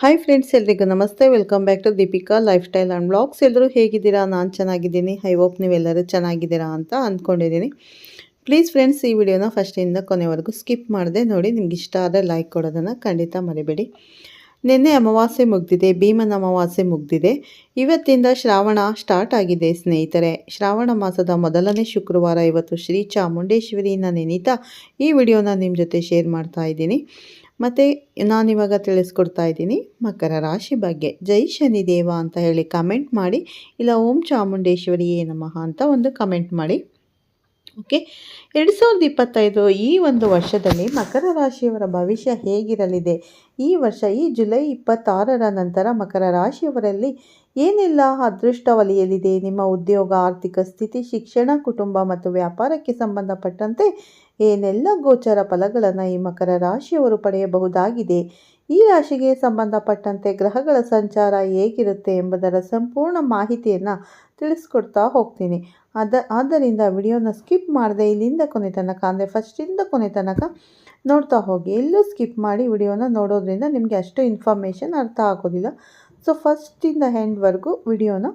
Hi friends ಎಲ್ರಿಗೂ ನಮಸ್ತೆ. Welcome back to Deepika life style and blogs ಎಲ್ಲರೂ ಹೇಗಿದ್ದೀರಾ? ನಾನು ಚೆನ್ನಾಗಿದ್ದೀನಿ. ಐ ಹೋಪ್ ನೀವೆಲ್ಲರೂ ಚೆನ್ನಾಗಿದ್ದೀರಾ ಅಂತ ಅಂದ್ಕೊಂಡಿದ್ದೀನಿ. ಪ್ಲೀಸ್ ಫ್ರೆಂಡ್ಸ್ ಈ ವಿಡಿಯೋನ ಫಸ್ಟಿಂದ ಕೊನೆವರೆಗೂ ಸ್ಕಿಪ್ ಮಾಡಿದೆ. ನೋಡಿ, ನಿಮ್ಗೆ ಇಷ್ಟ ಆದರೆ ಲೈಕ್ ಕೊಡೋದನ್ನು ಖಂಡಿತ ಮರಿಬೇಡಿ. ನಿನ್ನೆ ಅಮಾವಾಸ್ಯೆ ಮುಗ್ದಿದೆ, ಭೀಮನ ಅಮಾವಾಸ್ಯೆ ಮುಗ್ದಿದೆ. ಇವತ್ತಿಂದ ಶ್ರಾವಣ ಸ್ಟಾರ್ಟ್ ಆಗಿದೆ ಸ್ನೇಹಿತರೆ. ಶ್ರಾವಣ ಮಾಸದ ಮೊದಲನೇ ಶುಕ್ರವಾರ ಇವತ್ತು ಶ್ರೀ ಚಾಮುಂಡೇಶ್ವರಿನ ನೆನೀತಾ ಈ ವಿಡಿಯೋನ ನಿಮ್ಮ ಜೊತೆ ಶೇರ್ ಮಾಡ್ತಾ ಇದ್ದೀನಿ. ಮತ್ತು ನಾನಿವಾಗ ತಿಳಿಸ್ಕೊಡ್ತಾ ಇದ್ದೀನಿ. ಮಕರ ರಾಶಿ ಬಗ್ಗೆ. ಜೈ ಶನಿದೇವ ಅಂತ ಹೇಳಿ ಕಮೆಂಟ್ ಮಾಡಿ. ಇಲ್ಲ, ಓಂ ಚಾಮುಂಡೇಶ್ವರಿಯೇ ನಮಃ ಅಂತ ಒಂದು ಕಮೆಂಟ್ ಮಾಡಿ. ಓಕೆ ಎರಡು ಸಾವಿರದ ಇಪ್ಪತ್ತೈದು ಈ ಒಂದು ವರ್ಷದಲ್ಲಿ ಮಕರ ರಾಶಿಯವರ ಭವಿಷ್ಯ ಹೇಗಿರಲಿದೆ? ಈ ವರ್ಷ, ಈ ಜುಲೈ ಇಪ್ಪತ್ತಾರರ ನಂತರ ಮಕರ ರಾಶಿಯವರಲ್ಲಿ ಏನೆಲ್ಲ ಅದೃಷ್ಟ ವಲಯಲಿದೆ ನಿಮ್ಮ ಉದ್ಯೋಗ, ಆರ್ಥಿಕ ಸ್ಥಿತಿ, ಶಿಕ್ಷಣ, ಕುಟುಂಬ ಮತ್ತು ವ್ಯಾಪಾರಕ್ಕೆ ಸಂಬಂಧಪಟ್ಟಂತೆ ಏನೆಲ್ಲ ಗೋಚರ ಫಲಗಳನ್ನು ಈ ಮಕರ ರಾಶಿಯವರು ಪಡೆಯಬಹುದಾಗಿದೆ? ಈ ರಾಶಿಗೆ ಸಂಬಂಧಪಟ್ಟಂತೆ ಗ್ರಹಗಳ ಸಂಚಾರ ಹೇಗಿರುತ್ತೆ ಎಂಬುದರ ಸಂಪೂರ್ಣ ಮಾಹಿತಿಯನ್ನು ತಿಳಿಸ್ಕೊಡ್ತಾ ಹೋಗ್ತೀನಿ. ಅದ, ಆದ್ದರಿಂದ ವಿಡಿಯೋನ ಸ್ಕಿಪ್ ಮಾಡದೆ ಇಲ್ಲಿಂದ ಕೊನೆ ತನಕ, ಅಂದರೆ ಫಸ್ಟಿಂದ ಕೊನೆ ತನಕ ನೋಡ್ತಾ ಹೋಗಿ. ಎಲ್ಲೂ ಸ್ಕಿಪ್ ಮಾಡಿ ವಿಡಿಯೋನ ನೋಡೋದ್ರಿಂದ ನಿಮಗೆ ಅಷ್ಟು ಇನ್ಫಾರ್ಮೇಷನ್ ಅರ್ಥ ಆಗೋದಿಲ್ಲ. ಸೊ, ಫಸ್ಟಿಂದ ಹೆಂಡ್ವರೆಗೂ ವಿಡಿಯೋನ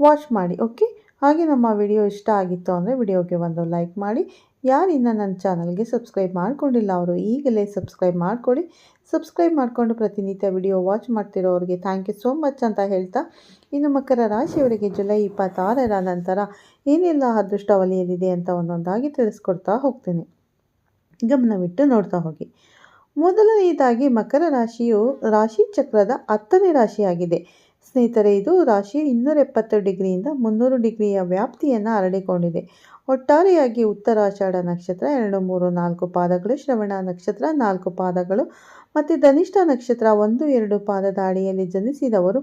ವಾಚ್ ಮಾಡಿ, ಓಕೆ? ಹಾಗೆ ನಮ್ಮ ವಿಡಿಯೋ ಇಷ್ಟ ಆಗಿತ್ತು ಅಂದರೆ ವಿಡಿಯೋಗೆ ಒಂದು ಲೈಕ್ ಮಾಡಿ ಯಾರಿನ್ನ ನನ್ನ ಚಾನಲ್ಗೆ ಸಬ್ಸ್ಕ್ರೈಬ್ ಮಾಡಿಕೊಂಡಿಲ್ಲ ಅವರು ಈಗಲೇ ಸಬ್ಸ್ಕ್ರೈಬ್ ಮಾಡಿಕೊಡಿ ಸಬ್ಸ್ಕ್ರೈಬ್ ಮಾಡಿಕೊಂಡು ಪ್ರತಿನಿತ್ಯ ವಿಡಿಯೋ ವಾಚ್ ಮಾಡ್ತಿರೋರಿಗೆ ಥ್ಯಾಂಕ್ ಯು ಸೋ ಮಚ್ ಅಂತ ಹೇಳ್ತಾ ಇನ್ನು ಮಕರ ರಾಶಿಯವರಿಗೆ ಜುಲೈ ಇಪ್ಪತ್ತಾರರ ನಂತರ ಏನೆಲ್ಲ ಅದೃಷ್ಟ ವಲಯಲಿದೆ ಅಂತ ಒಂದೊಂದಾಗಿ ತಿಳಿಸ್ಕೊಡ್ತಾ ಹೋಗ್ತೀನಿ. ಗಮನವಿಟ್ಟು ನೋಡ್ತಾ ಹೋಗಿ. ಮೊದಲನೆಯದಾಗಿ ಮಕರ ರಾಶಿಯು ರಾಶಿ ಚಕ್ರದ ಹತ್ತನೇ ರಾಶಿಯಾಗಿದೆ. ಸ್ನೇಹಿತರೆ, ಇದು ರಾಶಿ ಇನ್ನೂರ ಎಪ್ಪತ್ತು ಡಿಗ್ರಿಯಿಂದ ಮುನ್ನೂರು ಡಿಗ್ರಿಯ ವ್ಯಾಪ್ತಿಯನ್ನು ಹರಡಿಕೊಂಡಿದೆ. ಒಟ್ಟಾರೆಯಾಗಿ ಉತ್ತರಾಷಾಢ ನಕ್ಷತ್ರ ಎರಡು, ಮೂರು, ನಾಲ್ಕು ಪಾದಗಳು, ಶ್ರವಣ ನಕ್ಷತ್ರ ನಾಲ್ಕು ಪಾದಗಳು ಮತ್ತು ಧನಿಷ್ಠ ನಕ್ಷತ್ರ ಒಂದು, ಎರಡು ಪಾದದ ಅಡಿಯಲ್ಲಿ ಜನಿಸಿದವರು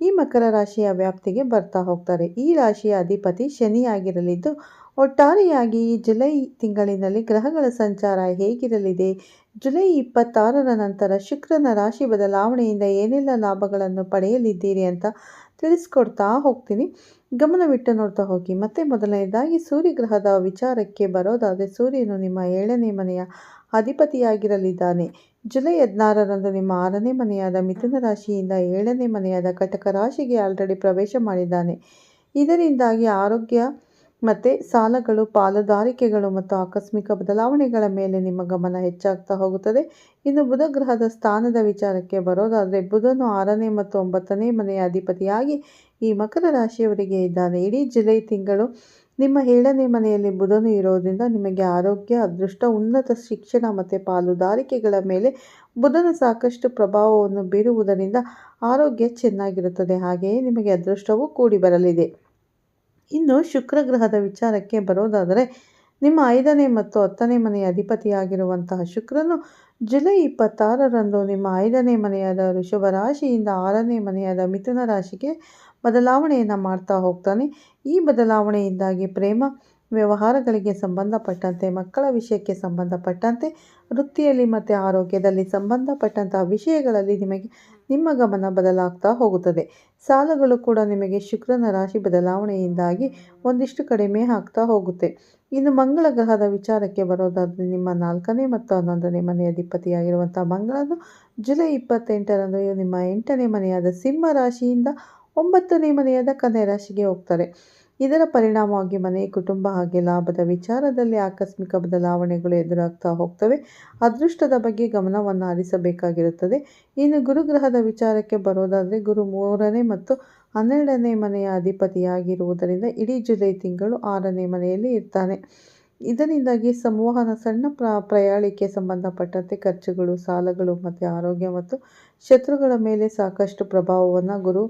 ಈ ಮಕರ ರಾಶಿಯ ವ್ಯಾಪ್ತಿಗೆ ಬರ್ತಾ ಹೋಗ್ತಾರೆ. ಈ ರಾಶಿಯ ಅಧಿಪತಿ ಶನಿಯಾಗಿರಲಿದ್ದು ಒಟ್ಟಾರೆಯಾಗಿ ಈ ಜುಲೈ ತಿಂಗಳಿನಲ್ಲಿ ಗ್ರಹಗಳ ಸಂಚಾರ ಹೇಗಿರಲಿದೆ? ಜುಲೈ ಇಪ್ಪತ್ತಾರರ ನಂತರ ಶುಕ್ರನ ರಾಶಿ ಬದಲಾವಣೆಯಿಂದ ಏನೆಲ್ಲ ಲಾಭಗಳನ್ನು ಪಡೆಯಲಿದ್ದೀರಿ ಅಂತ ತಿಳಿಸ್ಕೊಡ್ತಾ ಹೋಗ್ತೀನಿ. ಗಮನವಿಟ್ಟು ನೋಡ್ತಾ ಹೋಗಿ. ಮತ್ತೆ ಮೊದಲನೇದಾಗಿ ಸೂರ್ಯಗ್ರಹದ ವಿಚಾರಕ್ಕೆ ಬರೋದಾದರೆ ಸೂರ್ಯನು ನಿಮ್ಮ ಏಳನೇ ಮನೆಯ ಅಧಿಪತಿಯಾಗಿರಲಿದ್ದಾನೆ. ಜುಲೈ ಹದಿನಾರರಂದು ನಿಮ್ಮ ಆರನೇ ಮನೆಯಾದ ಮಿಥುನ ರಾಶಿಯಿಂದ ಏಳನೇ ಮನೆಯಾದ ಕಟಕ ರಾಶಿಗೆ ಆಲ್ರೆಡಿ ಪ್ರವೇಶ ಮಾಡಿದ್ದಾನೆ. ಇದರಿಂದಾಗಿ ಆರೋಗ್ಯ ಮತ್ತು ಸಾಲಗಳು, ಪಾಲುದಾರಿಕೆಗಳು ಮತ್ತು ಆಕಸ್ಮಿಕ ಬದಲಾವಣೆಗಳ ಮೇಲೆ ನಿಮ್ಮ ಗಮನ ಹೆಚ್ಚಾಗ್ತಾ ಹೋಗುತ್ತದೆ. ಇನ್ನು ಬುಧ ಗ್ರಹದ ಸ್ಥಾನದ ವಿಚಾರಕ್ಕೆ ಬರೋದಾದರೆ ಬುಧನು ಆರನೇ ಮತ್ತು ಒಂಬತ್ತನೇ ಮನೆಯ ಅಧಿಪತಿಯಾಗಿ ಈ ಮಕರ ರಾಶಿಯವರಿಗೆ ಇದ್ದಾನೆ. ಇಡೀ ಜುಲೈ ತಿಂಗಳು ನಿಮ್ಮ ಏಳನೇ ಮನೆಯಲ್ಲಿ ಬುಧನು ಇರೋದ್ರಿಂದ ನಿಮಗೆ ಆರೋಗ್ಯ, ಅದೃಷ್ಟ, ಉನ್ನತ ಶಿಕ್ಷಣ ಮತ್ತು ಪಾಲುದಾರಿಕೆಗಳ ಮೇಲೆ ಬುಧನ ಸಾಕಷ್ಟು ಪ್ರಭಾವವನ್ನು ಬೀರುವುದರಿಂದ ಆರೋಗ್ಯ ಚೆನ್ನಾಗಿರುತ್ತದೆ. ಹಾಗೆಯೇ ನಿಮಗೆ ಅದೃಷ್ಟವೂ ಕೂಡಿ ಬರಲಿದೆ. ಇನ್ನು ಶುಕ್ರ ಗ್ರಹದ ವಿಚಾರಕ್ಕೆ ಬರೋದಾದರೆ, ನಿಮ್ಮ ಐದನೇ ಮತ್ತು ಹತ್ತನೇ ಮನೆಯ ಅಧಿಪತಿಯಾಗಿರುವಂತಹ ಶುಕ್ರನು ಜುಲೈ ಇಪ್ಪತ್ತಾರರಂದು ನಿಮ್ಮ ಐದನೇ ಮನೆಯಾದ ಋಷಭ ರಾಶಿಯಿಂದ ಆರನೇ ಮನೆಯಾದ ಮಿಥುನ ರಾಶಿಗೆ ಬದಲಾವಣೆಯನ್ನು ಮಾಡ್ತಾ ಹೋಗ್ತಾನೆ. ಈ ಬದಲಾವಣೆಯಿಂದಾಗಿ ಪ್ರೇಮ ವ್ಯವಹಾರಗಳಿಗೆ ಸಂಬಂಧಪಟ್ಟಂತೆ, ಮಕ್ಕಳ ವಿಷಯಕ್ಕೆ ಸಂಬಂಧಪಟ್ಟಂತೆ, ವೃತ್ತಿಯಲ್ಲಿ ಮತ್ತು ಆರೋಗ್ಯದಲ್ಲಿ ಸಂಬಂಧಪಟ್ಟಂತಹ ವಿಷಯಗಳಲ್ಲಿ ನಿಮಗೆ, ನಿಮ್ಮ ಗಮನ ಬದಲಾಗ್ತಾ ಹೋಗುತ್ತದೆ. ಸಾಲಗಳು ಕೂಡ ನಿಮಗೆ ಶುಕ್ರನ ರಾಶಿ ಬದಲಾವಣೆಯಿಂದಾಗಿ ಒಂದಿಷ್ಟು ಕಡಿಮೆ ಆಗ್ತಾ ಹೋಗುತ್ತೆ. ಇನ್ನು ಮಂಗಳ ಗ್ರಹದ ವಿಚಾರಕ್ಕೆ ಬರೋದಾದರೆ, ನಿಮ್ಮ ನಾಲ್ಕನೇ ಮತ್ತು ಹನ್ನೊಂದನೇ ಮನೆಯ ಅಧಿಪತಿಯಾಗಿರುವಂಥ ಮಂಗಳನು ಜುಲೈ ಇಪ್ಪತ್ತೆಂಟರಂದು ನಿಮ್ಮ ಎಂಟನೇ ಮನೆಯಾದ ಸಿಂಹ ರಾಶಿಯಿಂದ ಒಂಬತ್ತನೇ ಮನೆಯಾದ ಕನ್ಯಾ ರಾಶಿಗೆ ಹೋಗ್ತಾರೆ. ಇದರ ಪರಿಣಾಮವಾಗಿ ಮನೆ, ಕುಟುಂಬ ಹಾಗೆ ಲಾಭದ ವಿಚಾರದಲ್ಲಿ ಆಕಸ್ಮಿಕ ಬದಲಾವಣೆಗಳು ಎದುರಾಗ್ತಾ ಹೋಗ್ತವೆ. ಅದೃಷ್ಟದ ಬಗ್ಗೆ ಗಮನವನ್ನು ಹರಿಸಬೇಕಾಗಿರುತ್ತದೆ. ಇನ್ನು ಗುರುಗ್ರಹದ ವಿಚಾರಕ್ಕೆ ಬರೋದಾದರೆ ಗುರು ಮೂರನೇ ಮತ್ತು ಹನ್ನೆರಡನೇ ಮನೆಯ ಅಧಿಪತಿಯಾಗಿರುವುದರಿಂದ ಇಡೀ ಜುಲೈ ತಿಂಗಳು ಆರನೇ ಮನೆಯಲ್ಲಿ ಇರ್ತಾನೆ. ಇದರಿಂದಾಗಿ ಸಂವಹನ ಸಣ್ಣ ಪ್ರ ಪ್ರಯಾಣಿಕೆ ಸಂಬಂಧಪಟ್ಟಂತೆ ಖರ್ಚುಗಳು, ಸಾಲಗಳು ಮತ್ತು ಆರೋಗ್ಯ ಮತ್ತು ಶತ್ರುಗಳ ಮೇಲೆ ಸಾಕಷ್ಟು ಪ್ರಭಾವವನ್ನು ಗುರು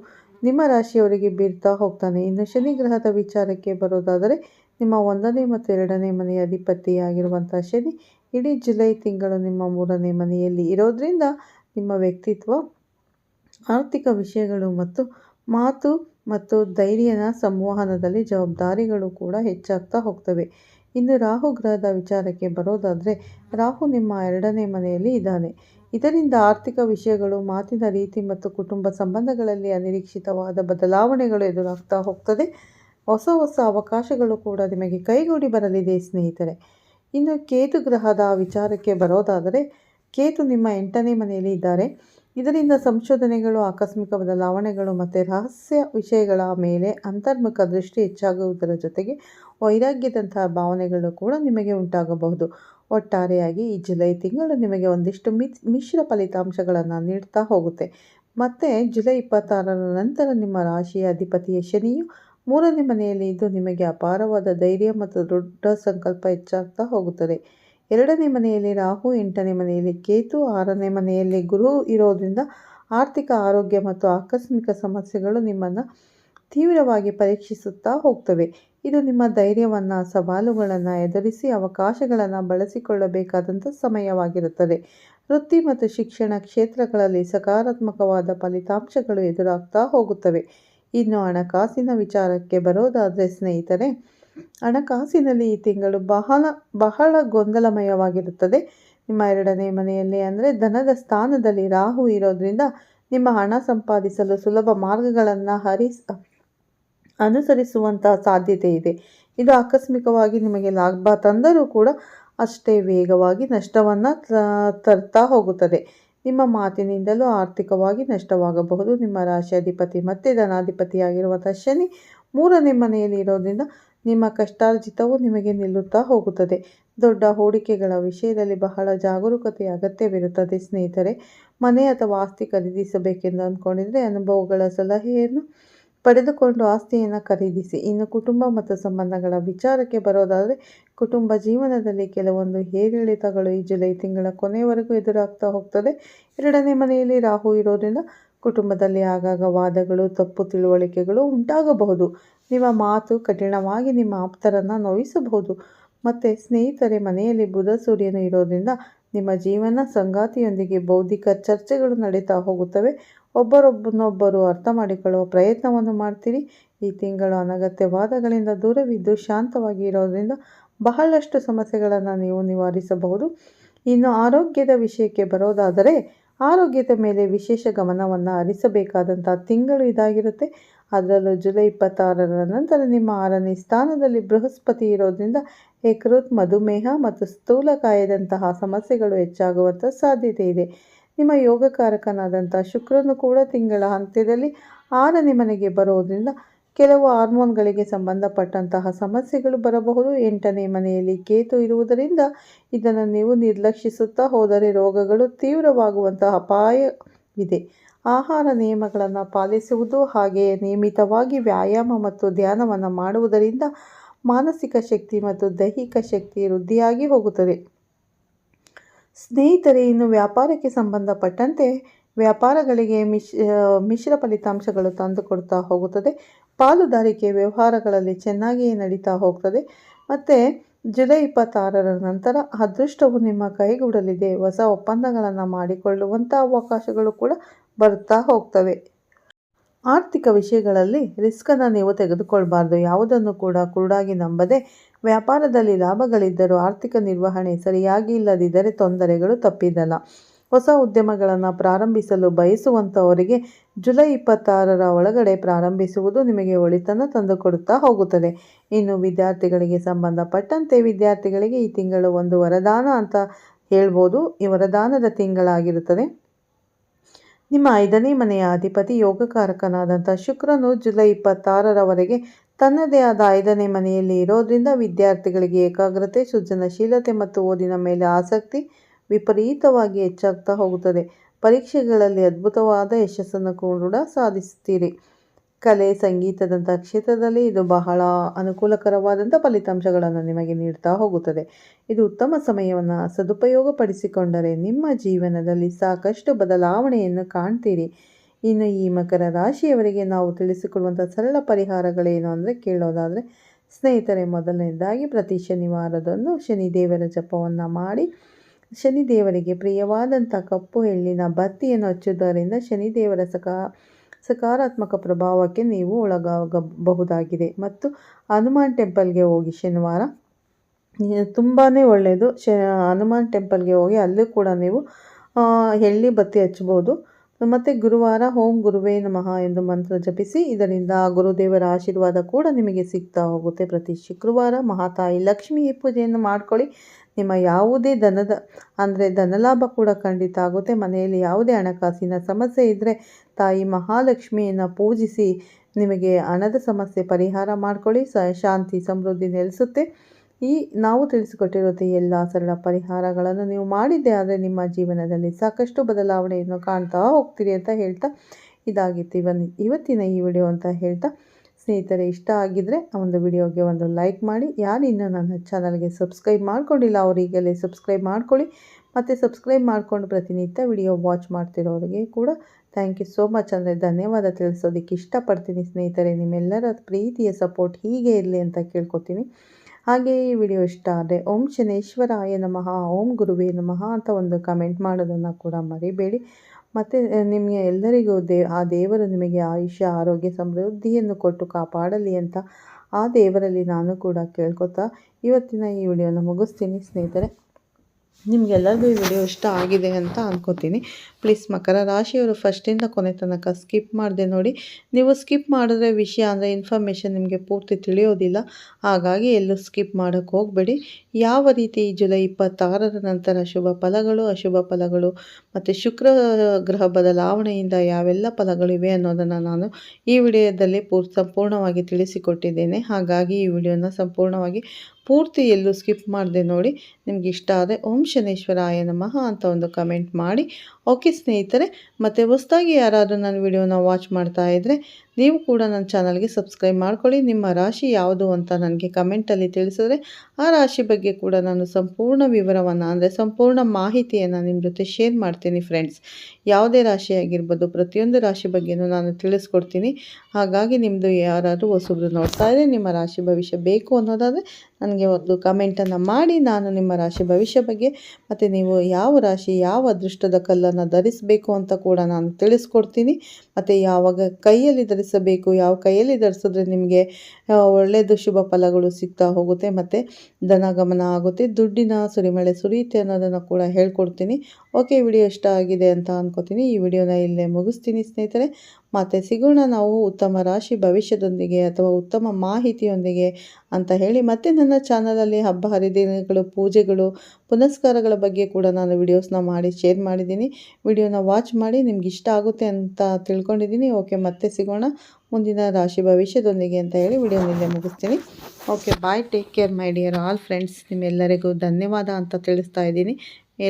ನಿಮ್ಮ ರಾಶಿಯವರಿಗೆ ಬೀರ್ತಾ ಹೋಗ್ತಾನೆ. ಇನ್ನು ಶನಿ ಗ್ರಹದ ವಿಚಾರಕ್ಕೆ ಬರೋದಾದರೆ ನಿಮ್ಮ ಒಂದನೇ ಮತ್ತು ಎರಡನೇ ಮನೆಯ ಅಧಿಪತಿಯಾಗಿರುವಂಥ ಶನಿ ಇಡೀ ಜುಲೈ ತಿಂಗಳು ನಿಮ್ಮ ಮೂರನೇ ಮನೆಯಲ್ಲಿ ಇರೋದ್ರಿಂದ ನಿಮ್ಮ ವ್ಯಕ್ತಿತ್ವ, ಆರ್ಥಿಕ ವಿಷಯಗಳು ಮತ್ತು ಮಾತು ಮತ್ತು ಧೈರ್ಯನ ಸಂವಹನದಲ್ಲಿ ಜವಾಬ್ದಾರಿಗಳು ಕೂಡ ಹೆಚ್ಚಾಗ್ತಾ ಹೋಗ್ತವೆ. ಇನ್ನು ರಾಹು ಗ್ರಹದ ವಿಚಾರಕ್ಕೆ ಬರೋದಾದರೆ, ರಾಹು ನಿಮ್ಮ ಎರಡನೇ ಮನೆಯಲ್ಲಿ ಇದ್ದಾನೆ. ಇದರಿಂದ ಆರ್ಥಿಕ ವಿಷಯಗಳು, ಮಾತಿನ ರೀತಿ ಮತ್ತು ಕುಟುಂಬ ಸಂಬಂಧಗಳಲ್ಲಿ ಅನಿರೀಕ್ಷಿತವಾದ ಬದಲಾವಣೆಗಳು ಎದುರಾಗ್ತಾ ಹೋಗ್ತದೆ. ಹೊಸ ಹೊಸ ಅವಕಾಶಗಳು ಕೂಡ ನಿಮಗೆ ಕೈಗೂಡಿ ಬರಲಿದೆ, ಸ್ನೇಹಿತರೆ. ಇನ್ನು ಕೇತು ಗ್ರಹದ ವಿಚಾರಕ್ಕೆ ಬರೋದಾದರೆ, ಕೇತು ನಿಮ್ಮ ಎಂಟನೇ ಮನೆಯಲ್ಲಿ ಇದ್ದಾರೆ. ಇದರಿಂದ ಸಂಶೋಧನೆಗಳು, ಆಕಸ್ಮಿಕ ಬದಲಾವಣೆಗಳು ಮತ್ತು ರಹಸ್ಯ ವಿಷಯಗಳ ಮೇಲೆ ಅಂತರ್ಮುಖ ದೃಷ್ಟಿ ಹೆಚ್ಚಾಗುವುದರ ಜೊತೆಗೆ ವೈರಾಗ್ಯದಂತಹ ಭಾವನೆಗಳು ಕೂಡ ನಿಮಗೆ ಉಂಟಾಗಬಹುದು. ಒಟ್ಟಾರೆಯಾಗಿ ಈ ಜುಲೈ ತಿಂಗಳು ನಿಮಗೆ ಒಂದಿಷ್ಟು ಮಿತ್, ಮಿಶ್ರ ಫಲಿತಾಂಶಗಳನ್ನು ನೀಡ್ತಾ ಹೋಗುತ್ತೆ. ಮತ್ತು ಜುಲೈ ಇಪ್ಪತ್ತಾರರ ನಂತರ ನಿಮ್ಮ ರಾಶಿಯ ಅಧಿಪತಿಯ ಶನಿಯು ಮೂರನೇ ಮನೆಯಲ್ಲಿ ಇದ್ದು ನಿಮಗೆ ಅಪಾರವಾದ ಧೈರ್ಯ ಮತ್ತು ದೊಡ್ಡ ಸಂಕಲ್ಪ ಹೆಚ್ಚಾಗ್ತಾ ಹೋಗುತ್ತದೆ. ಎರಡನೇ ಮನೆಯಲ್ಲಿ ರಾಹು, ಎಂಟನೇ ಮನೆಯಲ್ಲಿ ಕೇತು, ಆರನೇ ಮನೆಯಲ್ಲಿ ಗುರು ಇರೋದ್ರಿಂದ ಆರ್ಥಿಕ ಆರೋಗ್ಯ ಮತ್ತು ಆಕಸ್ಮಿಕ ಸಮಸ್ಯೆಗಳು ನಿಮ್ಮನ್ನು ತೀವ್ರವಾಗಿ ಪರೀಕ್ಷಿಸುತ್ತಾ ಹೋಗ್ತವೆ. ಇದು ನಿಮ್ಮ ಧೈರ್ಯವನ್ನು, ಸವಾಲುಗಳನ್ನು ಎದುರಿಸಿ ಅವಕಾಶಗಳನ್ನು ಬಳಸಿಕೊಳ್ಳಬೇಕಾದಂಥ ಸಮಯವಾಗಿರುತ್ತದೆ. ವೃತ್ತಿ ಮತ್ತು ಶಿಕ್ಷಣ ಕ್ಷೇತ್ರಗಳಲ್ಲಿ ಸಕಾರಾತ್ಮಕವಾದ ಫಲಿತಾಂಶಗಳು ಎದುರಾಗ್ತಾ ಹೋಗುತ್ತವೆ. ಇನ್ನು ಹಣಕಾಸಿನ ವಿಚಾರಕ್ಕೆ ಬರೋದಾದರೆ ಸ್ನೇಹಿತರೆ, ಹಣಕಾಸಿನಲ್ಲಿ ಈ ತಿಂಗಳು ಬಹಳ ಬಹಳ ಗೊಂದಲಮಯವಾಗಿರುತ್ತದೆ. ನಿಮ್ಮ ಎರಡನೇ ಮನೆಯಲ್ಲಿ ಅಂದರೆ ಧನದ ಸ್ಥಾನದಲ್ಲಿ ರಾಹು ಇರೋದ್ರಿಂದ ನಿಮ್ಮ ಹಣ ಸಂಪಾದಿಸಲು ಸುಲಭ ಮಾರ್ಗಗಳನ್ನು ಹರಿಸ್ ಅನುಸರಿಸುವಂತಹ ಸಾಧ್ಯತೆ ಇದೆ. ಇದು ಆಕಸ್ಮಿಕವಾಗಿ ನಿಮಗೆ ಲಾಭ ತಂದರೂ ಕೂಡ ಅಷ್ಟೇ ವೇಗವಾಗಿ ನಷ್ಟವನ್ನು ತರ್ತಾ ಹೋಗುತ್ತದೆ. ನಿಮ್ಮ ಮಾತಿನಿಂದಲೂ ಆರ್ಥಿಕವಾಗಿ ನಷ್ಟವಾಗಬಹುದು. ನಿಮ್ಮ ರಾಶಿಯಾಧಿಪತಿ ಮತ್ತು ಧನಾಧಿಪತಿಯಾಗಿರುವಂಥ ಶನಿ ಮೂರನೇ ಮನೆಯಲ್ಲಿ ಇರೋದ್ರಿಂದ ನಿಮ್ಮ ಕಷ್ಟಾರ್ಜಿತವು ನಿಮಗೆ ನಿಲ್ಲುತ್ತಾ ಹೋಗುತ್ತದೆ. ದೊಡ್ಡ ಹೂಡಿಕೆಗಳ ವಿಷಯದಲ್ಲಿ ಬಹಳ ಜಾಗರೂಕತೆ ಅಗತ್ಯವಿರುತ್ತದೆ. ಸ್ನೇಹಿತರೆ, ಮನೆ ಅಥವಾ ಆಸ್ತಿ ಖರೀದಿಸಬೇಕೆಂದು ಅಂದ್ಕೊಂಡಿದ್ರೆ ಅನುಭವಗಳ ಸಲಹೆಯನ್ನು ಪಡೆದುಕೊಂಡು ಆಸ್ತಿಯನ್ನು ಖರೀದಿಸಿ. ಇನ್ನು ಕುಟುಂಬ ಮತ್ತು ಸಂಬಂಧಗಳ ವಿಚಾರಕ್ಕೆ ಬರೋದಾದರೆ, ಕುಟುಂಬ ಜೀವನದಲ್ಲಿ ಕೆಲವೊಂದು ಏರಿಳಿತಗಳು ಈ ಜುಲೈ ತಿಂಗಳ ಕೊನೆಯವರೆಗೂ ಎದುರಾಗ್ತಾ ಹೋಗ್ತದೆ. ಎರಡನೇ ಮನೆಯಲ್ಲಿ ರಾಹು ಇರೋದ್ರಿಂದ ಕುಟುಂಬದಲ್ಲಿ ಆಗಾಗ ವಾದಗಳು, ತಪ್ಪು ತಿಳುವಳಿಕೆಗಳು ಉಂಟಾಗಬಹುದು. ನಿಮ್ಮ ಮಾತು ಕಠಿಣವಾಗಿ ನಿಮ್ಮ ಆಪ್ತರನ್ನು ನೋಯಿಸಬಹುದು. ಮತ್ತು ಸ್ನೇಹಿತರೆ, ಮನೆಯಲ್ಲಿ ಬುಧ ಸೂರ್ಯನು ಇರೋದ್ರಿಂದ ನಿಮ್ಮ ಜೀವನ ಸಂಗಾತಿಯೊಂದಿಗೆ ಬೌದ್ಧಿಕ ಚರ್ಚೆಗಳು ನಡೀತಾ ಹೋಗುತ್ತವೆ. ಒಬ್ಬರೊಬ್ಬನೊಬ್ಬರು ಅರ್ಥ ಮಾಡಿಕೊಳ್ಳುವ ಪ್ರಯತ್ನವನ್ನು ಮಾಡ್ತೀರಿ. ಈ ತಿಂಗಳು ಅನಗತ್ಯ ವಾದಗಳಿಂದ ದೂರವಿದ್ದು ಶಾಂತವಾಗಿ ಇರೋದ್ರಿಂದ ಬಹಳಷ್ಟು ಸಮಸ್ಯೆಗಳನ್ನು ನೀವು ನಿವಾರಿಸಬಹುದು. ಇನ್ನು ಆರೋಗ್ಯದ ವಿಷಯಕ್ಕೆ ಬರೋದಾದರೆ ಆರೋಗ್ಯದ ಮೇಲೆ ವಿಶೇಷ ಗಮನವನ್ನು ಹರಿಸಬೇಕಾದಂಥ ತಿಂಗಳು ಇದಾಗಿರುತ್ತೆ. ಅದರಲ್ಲೂ ಜುಲೈ ಇಪ್ಪತ್ತಾರರ ನಂತರ ನಿಮ್ಮ ಆರನೇ ಸ್ಥಾನದಲ್ಲಿ ಬೃಹಸ್ಪತಿ ಇರೋದ್ರಿಂದ ಯಕೃತ್ ಮಧುಮೇಹ ಮತ್ತು ಸ್ಥೂಲಕಾಯದಂತಹ ಸಮಸ್ಯೆಗಳು ಹೆಚ್ಚಾಗುವಂಥ ಸಾಧ್ಯತೆ ಇದೆ. ನಿಮ್ಮ ಯೋಗಕಾರಕನಾದಂಥ ಶುಕ್ರನು ಕೂಡ ತಿಂಗಳ ಅಂತ್ಯದಲ್ಲಿ ಆರನೇ ಮನೆಗೆ ಬರೋದ್ರಿಂದ ಕೆಲವು ಹಾರ್ಮೋನ್ಗಳಿಗೆ ಸಂಬಂಧಪಟ್ಟಂತಹ ಸಮಸ್ಯೆಗಳು ಬರಬಹುದು. ಎಂಟನೇ ಮನೆಯಲ್ಲಿ ಕೇತು ಇರುವುದರಿಂದ ಇದನ್ನು ನೀವು ನಿರ್ಲಕ್ಷಿಸುತ್ತಾ ಹೋದರೆ ರೋಗಗಳು ತೀವ್ರವಾಗುವಂತಹ ಅಪಾಯವಿದೆ. ಆಹಾರ ನಿಯಮಗಳನ್ನು ಪಾಲಿಸುವುದು ಹಾಗೆಯೇ ನಿಯಮಿತವಾಗಿ ವ್ಯಾಯಾಮ ಮತ್ತು ಧ್ಯಾನವನ್ನು ಮಾಡುವುದರಿಂದ ಮಾನಸಿಕ ಶಕ್ತಿ ಮತ್ತು ದೈಹಿಕ ಶಕ್ತಿ ವೃದ್ಧಿಯಾಗಿ ಹೋಗುತ್ತದೆ. ಸ್ನೇಹಿತರೆ, ಇನ್ನು ವ್ಯಾಪಾರಕ್ಕೆ ಸಂಬಂಧಪಟ್ಟಂತೆ ವ್ಯಾಪಾರಗಳಿಗೆ ಮಿಶ್ ಮಿಶ್ರ ಫಲಿತಾಂಶಗಳು ತಂದುಕೊಡ್ತಾ ಹೋಗುತ್ತದೆ. ಪಾಲುದಾರಿಕೆ ವ್ಯವಹಾರಗಳಲ್ಲಿ ಚೆನ್ನಾಗಿಯೇ ನಡೀತಾ ಹೋಗ್ತದೆ. ಮತ್ತು ಜುಲೈ ಇಪ್ಪತ್ತಾರರ ನಂತರ ಅದೃಷ್ಟವು ನಿಮ್ಮ ಕೈಗೂಡಲಿದೆ. ಹೊಸ ಒಪ್ಪಂದಗಳನ್ನು ಮಾಡಿಕೊಳ್ಳುವಂಥ ಅವಕಾಶಗಳು ಕೂಡ ಬರ್ತಾ ಹೋಗ್ತವೆ. ಆರ್ಥಿಕ ವಿಷಯಗಳಲ್ಲಿ ರಿಸ್ಕನ್ನು ನೀವು ತೆಗೆದುಕೊಳ್ಬಾರ್ದು. ಯಾವುದನ್ನು ಕೂಡ ಕುರುಡಾಗಿ ನಂಬದೆ ವ್ಯಾಪಾರದಲ್ಲಿ ಲಾಭಗಳಿದ್ದರೂ ಆರ್ಥಿಕ ನಿರ್ವಹಣೆ ಸರಿಯಾಗಿ ಇಲ್ಲದಿದ್ದರೆ ತೊಂದರೆಗಳು ತಪ್ಪಿದಲ್ಲ. ಹೊಸ ಉದ್ಯಮಗಳನ್ನು ಪ್ರಾರಂಭಿಸಲು ಬಯಸುವಂಥವರಿಗೆ ಜುಲೈ ಇಪ್ಪತ್ತಾರರ ಒಳಗಡೆ ಪ್ರಾರಂಭಿಸುವುದು ನಿಮಗೆ ಒಳಿತನ್ನು ತಂದುಕೊಡುತ್ತಾ ಹೋಗುತ್ತದೆ. ಇನ್ನು ವಿದ್ಯಾರ್ಥಿಗಳಿಗೆ ಸಂಬಂಧಪಟ್ಟಂತೆ ವಿದ್ಯಾರ್ಥಿಗಳಿಗೆ ಈ ತಿಂಗಳು ಒಂದು ವರದಾನ ಅಂತ ಹೇಳ್ಬೋದು. ಈ ವರದಾನದ ತಿಂಗಳಾಗಿರುತ್ತದೆ. ನಿಮ್ಮ ಐದನೇ ಮನೆಯ ಅಧಿಪತಿ ಯೋಗಕಾರಕನಾದಂಥ ಶುಕ್ರನು ಜುಲೈ ಇಪ್ಪತ್ತಾರರವರೆಗೆ ತನ್ನದೇ ಆದ ಐದನೇ ಮನೆಯಲ್ಲಿ ಇರೋದ್ರಿಂದ ವಿದ್ಯಾರ್ಥಿಗಳಿಗೆ ಏಕಾಗ್ರತೆ, ಸೃಜನಶೀಲತೆ ಮತ್ತು ಓದಿನ ಮೇಲೆ ಆಸಕ್ತಿ ವಿಪರೀತವಾಗಿ ಹೆಚ್ಚಾಗ್ತಾ ಹೋಗುತ್ತದೆ. ಪರೀಕ್ಷೆಗಳಲ್ಲಿ ಅದ್ಭುತವಾದ ಯಶಸ್ಸನ್ನು ಕೂಡ ಸಾಧಿಸುತ್ತೀರಿ. ಕಲೆ ಸಂಗೀತದಂಥ ಕ್ಷೇತ್ರದಲ್ಲಿ ಇದು ಬಹಳ ಅನುಕೂಲಕರವಾದಂಥ ಫಲಿತಾಂಶಗಳನ್ನು ನಿಮಗೆ ನೀಡ್ತಾ ಹೋಗುತ್ತದೆ. ಇದು ಉತ್ತಮ ಸಮಯವನ್ನು ಸದುಪಯೋಗಪಡಿಸಿಕೊಂಡರೆ ನಿಮ್ಮ ಜೀವನದಲ್ಲಿ ಸಾಕಷ್ಟು ಬದಲಾವಣೆಯನ್ನು ಕಾಣ್ತೀರಿ. ಇನ್ನು ಈ ಮಕರ ರಾಶಿಯವರಿಗೆ ನಾವು ತಿಳಿಸಿಕೊಡುವಂಥ ಸರಳ ಪರಿಹಾರಗಳೇನು ಅಂದರೆ ಕೇಳೋದಾದರೆ, ಸ್ನೇಹಿತರೆ, ಮೊದಲನೇದಾಗಿ ಪ್ರತಿ ಶನಿವಾರದಂದು ಶನಿದೇವರ ಜಪವನ್ನು ಮಾಡಿ, ಶನಿದೇವರಿಗೆ ಪ್ರಿಯವಾದಂಥ ಕಪ್ಪು ಎಳ್ಳಿನ ಬತ್ತಿಯನ್ನು ಹಚ್ಚುವುದರಿಂದ ಶನಿದೇವರ ಸಕಾ ಸಕಾರಾತ್ಮಕ ಪ್ರಭಾವಕ್ಕೆ ನೀವು ಒಳಗಾಗಬಹುದಾಗಿದೆ. ಮತ್ತು ಹನುಮಾನ್ ಟೆಂಪಲ್ಗೆ ಹೋಗಿ ಶನಿವಾರ ತುಂಬಾ ಒಳ್ಳೆಯದು. ಶ, ಹನುಮಾನ್ ಟೆಂಪಲ್ಗೆ ಹೋಗಿ ಅಲ್ಲೂ ಕೂಡ ನೀವು ಎಳ್ಳಿ ಬತ್ತಿ ಹಚ್ಬೋದು. ಮತ್ತು ಗುರುವಾರ ಓಂ ಗುರುವೇ ನಮಃ ಎಂದು ಮಂತ್ರ ಜಪಿಸಿ, ಇದರಿಂದ ಗುರುದೇವರ ಆಶೀರ್ವಾದ ಕೂಡ ನಿಮಗೆ ಸಿಗ್ತಾ ಹೋಗುತ್ತೆ. ಪ್ರತಿ ಶುಕ್ರವಾರ ಮಹಾತಾಯಿ ಲಕ್ಷ್ಮಿ ಪೂಜೆಯನ್ನು ಮಾಡ್ಕೊಳ್ಳಿ. ನಿಮ್ಮ ಯಾವುದೇ ಧನದ ಅಂದರೆ ಧನಲಾಭ ಕೂಡ ಖಂಡಿತ ಆಗುತ್ತೆ. ಮನೆಯಲ್ಲಿ ಯಾವುದೇ ಹಣಕಾಸಿನ ಸಮಸ್ಯೆ ಇದ್ದರೆ ತಾಯಿ ಮಹಾಲಕ್ಷ್ಮಿಯನ್ನು ಪೂಜಿಸಿ ನಿಮಗೆ ಹಣದ ಸಮಸ್ಯೆ ಪರಿಹಾರ ಮಾಡಿಕೊಳ್ಳಿ, ಸ, ಶಾಂತಿ, ಸಮೃದ್ಧಿ ನೆಲೆಸುತ್ತೆ. ಈ ನಾವು ತಿಳಿಸಿಕೊಟ್ಟಿರುತ್ತೆ ಎಲ್ಲ ಸರಳ ಪರಿಹಾರಗಳನ್ನು ನೀವು ಮಾಡಿದ್ದೆ ಆದರೆ ನಿಮ್ಮ ಜೀವನದಲ್ಲಿ ಸಾಕಷ್ಟು ಬದಲಾವಣೆಯನ್ನು ಕಾಣ್ತಾ ಹೋಗ್ತೀರಿ ಅಂತ ಹೇಳ್ತಾ ಇದಾಗಿತ್ತು. ಇವನ್, ಇವತ್ತಿನ ಈ ವಿಡಿಯೋ ಅಂತ ಹೇಳ್ತಾ ಸ್ನೇಹಿತರೆ, ಇಷ್ಟ ಆಗಿದ್ದರೆ ಒಂದು ವಿಡಿಯೋಗೆ ಒಂದು ಲೈಕ್ ಮಾಡಿ. ಯಾರು ಇನ್ನೂ ನನ್ನ ಚಾನಲ್ಗೆ ಸಬ್ಸ್ಕ್ರೈಬ್ ಮಾಡ್ಕೊಂಡಿಲ್ಲ, ಅವರಿಗೆಲ್ಲೇ ಸಬ್ಸ್ಕ್ರೈಬ್ ಮಾಡ್ಕೊಳ್ಳಿ. ಮತ್ತು ಸಬ್ಸ್ಕ್ರೈಬ್ ಮಾಡಿಕೊಂಡು ಪ್ರತಿನಿತ್ಯ ವಿಡಿಯೋ ವಾಚ್ ಮಾಡ್ತಿರೋರಿಗೆ ಕೂಡ ಥ್ಯಾಂಕ್ ಯು ಸೋ ಮಚ್ ಅಂದರೆ ಧನ್ಯವಾದ ತಿಳಿಸೋದಕ್ಕೆ ಇಷ್ಟಪಡ್ತೀನಿ ಸ್ನೇಹಿತರೆ. ನಿಮ್ಮೆಲ್ಲರ ಪ್ರೀತಿಯ ಸಪೋರ್ಟ್ ಹೀಗೆ ಇರಲಿ ಅಂತ ಕೇಳ್ಕೊತೀನಿ. ಹಾಗೆ ಈ ವಿಡಿಯೋ ಇಷ್ಟ ಆದರೆ ಓಂ ಶನೇಶ್ವರಾಯ ನಮಃ, ಓಂ ಗುರುವೇ ನಮಃ ಅಂತ ಒಂದು ಕಮೆಂಟ್ ಮಾಡೋದನ್ನು ಕೂಡ ಮರಿಬೇಡಿ. ಮತ್ತು ನಿಮಗೆ ಎಲ್ಲರಿಗೂ ದೇ, ಆ ದೇವರು ನಿಮಗೆ ಆಯುಷ್ಯ, ಆರೋಗ್ಯ, ಸಮೃದ್ಧಿಯನ್ನು ಕೊಟ್ಟು ಕಾಪಾಡಲಿ ಅಂತ ಆ ದೇವರಲ್ಲಿ ನಾನು ಕೂಡ ಕೇಳ್ಕೊತಾ ಇವತ್ತಿನ ಈ ವಿಡಿಯೋನ ಮುಗಿಸ್ತೀನಿ. ಸ್ನೇಹಿತರೆ, ನಿಮಗೆಲ್ಲರಿಗೂ ಈ ವಿಡಿಯೋ ಇಷ್ಟ ಆಗಿದೆ ಅಂತ ಅಂದ್ಕೋತೀನಿ ಪ್ಲೀಸ್ ಮಕರ, ರಾಶಿಯವರು ಫಸ್ಟಿಂದ ಕೊನೆ ತನಕ ಸ್ಕಿಪ್ ಮಾಡಿದೆ ನೋಡಿ. ನೀವು ಸ್ಕಿಪ್ ಮಾಡಿದ್ರೆ ವಿಷಯ ಅಂದರೆ ಇನ್ಫಾರ್ಮೇಷನ್ ನಿಮಗೆ ಪೂರ್ತಿ ತಿಳಿಯೋದಿಲ್ಲ. ಹಾಗಾಗಿ ಎಲ್ಲೂ ಸ್ಕಿಪ್ ಮಾಡೋಕ್ಕೆ ಹೋಗಬೇಡಿ. ಯಾವ ರೀತಿ ಜುಲೈ ಇಪ್ಪತ್ತಾರರ ನಂತರ ಶುಭ ಫಲಗಳು, ಅಶುಭ ಫಲಗಳು ಮತ್ತು ಶುಕ್ರ ಗ್ರಹ ಬದಲಾವಣೆಯಿಂದ ಯಾವೆಲ್ಲ ಫಲಗಳಿವೆ ಅನ್ನೋದನ್ನು ನಾನು ಈ ವಿಡಿಯೋದಲ್ಲಿ ಪೂರ್ ಸಂಪೂರ್ಣವಾಗಿ ತಿಳಿಸಿಕೊಟ್ಟಿದ್ದೇನೆ. ಹಾಗಾಗಿ ಈ ವಿಡಿಯೋನ ಸಂಪೂರ್ಣವಾಗಿ ಪೂರ್ತಿ ಎಲ್ಲೂ ಸ್ಕಿಪ್ ಮಾಡಿದೆ ನೋಡಿ. ನಿಮಗೆ ಇಷ್ಟ ಆದರೆ ಓಂ ಶನೇಶ್ವರಾಯ ನಮಃ ಅಂತ ಒಂದು ಕಮೆಂಟ್ ಮಾಡಿ. ಓಕೆ ಸ್ನೇಹಿತರೆ ಮತ್ತು ಹೊಸದಾಗಿ ಯಾರಾದರೂ ನನ್ನ ವಿಡಿಯೋನ ವಾಚ್ ಮಾಡ್ತಾ ಇದ್ದರೆ ನೀವು ಕೂಡ ನನ್ನ ಚಾನಲ್ಗೆ ಸಬ್ಸ್ಕ್ರೈಬ್ ಮಾಡ್ಕೊಳ್ಳಿ. ನಿಮ್ಮ ರಾಶಿ ಯಾವುದು ಅಂತ ನನಗೆ ಕಮೆಂಟಲ್ಲಿ ತಿಳಿಸಿದ್ರೆ ಆ ರಾಶಿ ಬಗ್ಗೆ ಕೂಡ ನಾನು ಸಂಪೂರ್ಣ ವಿವರವನ್ನು ಅಂದರೆ ಸಂಪೂರ್ಣ ಮಾಹಿತಿಯನ್ನು ನಿಮ್ಮ ಜೊತೆ ಶೇರ್ ಮಾಡ್ತೀನಿ ಫ್ರೆಂಡ್ಸ್ ಯಾವುದೇ ರಾಶಿ ಆಗಿರ್ಬೋದು, ಪ್ರತಿಯೊಂದು ರಾಶಿ ಬಗ್ಗೆನೂ ನಾನು ತಿಳಿಸ್ಕೊಡ್ತೀನಿ. ಹಾಗಾಗಿ ನಿಮ್ಮದು ಯಾರಾದರೂ ಹೊಸಬ್ರು ನೋಡ್ತಾ ಇದ್ದರೆ ನಿಮ್ಮ ರಾಶಿ ಭವಿಷ್ಯ ಬೇಕು ಅನ್ನೋದಾದರೆ ನನಗೆ ಒಂದು ಕಮೆಂಟನ್ನು ಮಾಡಿ. ನಾನು ನಿಮ್ಮ ರಾಶಿ ಭವಿಷ್ಯ ಬಗ್ಗೆ ಮತ್ತು ನೀವು ಯಾವ ರಾಶಿ, ಯಾವ ಅದೃಷ್ಟದ ಕಲ್ಲನ್ನು ಧರಿಸಬೇಕು ಅಂತ ಕೂಡ ನಾನು ತಿಳಿಸ್ಕೊಡ್ತೀನಿ. ಮತ್ತು ಯಾವಾಗ ಕೈಯಲ್ಲಿ ಧರಿಸಬೇಕು, ಯಾವ ಕೈಯಲ್ಲಿ ಧರಿಸಿದ್ರೆ ನಿಮಗೆ ಒಳ್ಳೆಯದು ಶುಭ ಫಲಗಳು ಸಿಗ್ತಾ ಹೋಗುತ್ತೆ. ಮತ್ತು ಧನಗಮನ ಆಗುತ್ತೆ. ದುಡ್ಡಿನ ಸುರಿಮಳೆ ಸುರಿಯುತ್ತೆ ಅನ್ನೋದನ್ನು ಕೂಡ ಹೇಳ್ಕೊಡ್ತೀನಿ. ಓಕೆ ವಿಡಿಯೋ ಇಷ್ಟ ಆಗಿದೆ ಅಂತ ಅಂದ್ಕೋತೀನಿ ಈ ವಿಡಿಯೋನ ಇಲ್ಲೇ ಮುಗಿಸ್ತೀನಿ ಸ್ನೇಹಿತರೆ. ಮತ್ತು ಸಿಗೋಣ ನಾವು ಉತ್ತಮ ರಾಶಿ ಭವಿಷ್ಯದೊಂದಿಗೆ ಅಥವಾ ಉತ್ತಮ ಮಾಹಿತಿಯೊಂದಿಗೆ ಅಂತ ಹೇಳಿ ಮತ್ತೆ ನನ್ನ ಚಾನಲಲ್ಲಿ ಹಬ್ಬ ಹರಿದಿನಗಳು, ಪೂಜೆಗಳು, ಪುನಸ್ಕಾರಗಳ ಬಗ್ಗೆ ಕೂಡ ನಾನು ವಿಡಿಯೋಸ್ನ ಮಾಡಿ ಶೇರ್ ಮಾಡಿದ್ದೀನಿ. ವಿಡಿಯೋನ ವಾಚ್ ಮಾಡಿ ನಿಮ್ಗೆ ಇಷ್ಟ ಆಗುತ್ತೆ ಅಂತ ತಿಳ್ಕೊಂಡಿದ್ದೀನಿ. ಓಕೆ, ಮತ್ತೆ ಸಿಗೋಣ. ಮುಂದಿನ ರಾಶಿ ಭವಿಷ್ಯದೊಂದಿಗೆ ಅಂತ ಹೇಳಿ ವಿಡಿಯೋನಿಂದ ಮುಗಿಸ್ತೀನಿ. Okay bye take care my dear all friends ನಿಮ್ಮೆಲ್ಲರಿಗೂ ಧನ್ಯವಾದ ಅಂತ ತಿಳಿಸ್ತಾ ಇದ್ದೀನಿ.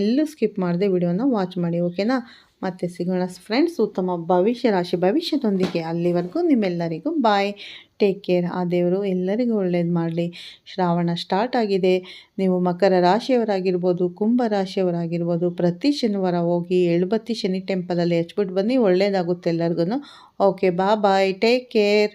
ಎಲ್ಲೂ ಸ್ಕಿಪ್ ಮಾಡದೆ ವಿಡಿಯೋನ ವಾಚ್ ಮಾಡಿ ಓಕೆನಾ ಮತ್ತೆ ಸಿಗೋಣ ಫ್ರೆಂಡ್ಸ್ ಉತ್ತಮ ಭವಿಷ್ಯ, ರಾಶಿ ಭವಿಷ್ಯದೊಂದಿಗೆ ಅಲ್ಲಿವರೆಗೂ ನಿಮ್ಮೆಲ್ಲರಿಗೂ ಬಾಯ್ ಟೇಕ್ ಕೇರ್ ಆ ದೇವರು ಎಲ್ಲರಿಗೂ ಒಳ್ಳೇದು ಮಾಡಲಿ. ಶ್ರಾವಣ ಸ್ಟಾರ್ಟ್ ಆಗಿದೆ. ನೀವು ಮಕರ ರಾಶಿಯವರಾಗಿರ್ಬೋದು, ಕುಂಭ ರಾಶಿಯವರಾಗಿರ್ಬೋದು, ಪ್ರತಿ ಶನಿವಾರ ಹೋಗಿ ಎಳುಬತ್ತಿ ಶನಿ ಟೆಂಪಲಲ್ಲಿ ಹಚ್ಬಿಟ್ಟು ಬನ್ನಿ. ಒಳ್ಳೇದಾಗುತ್ತೆ ಎಲ್ಲರಿಗೂ ಓಕೆ ಬಾ ಬಾಯ್ ಟೇಕ್ ಕೇರ್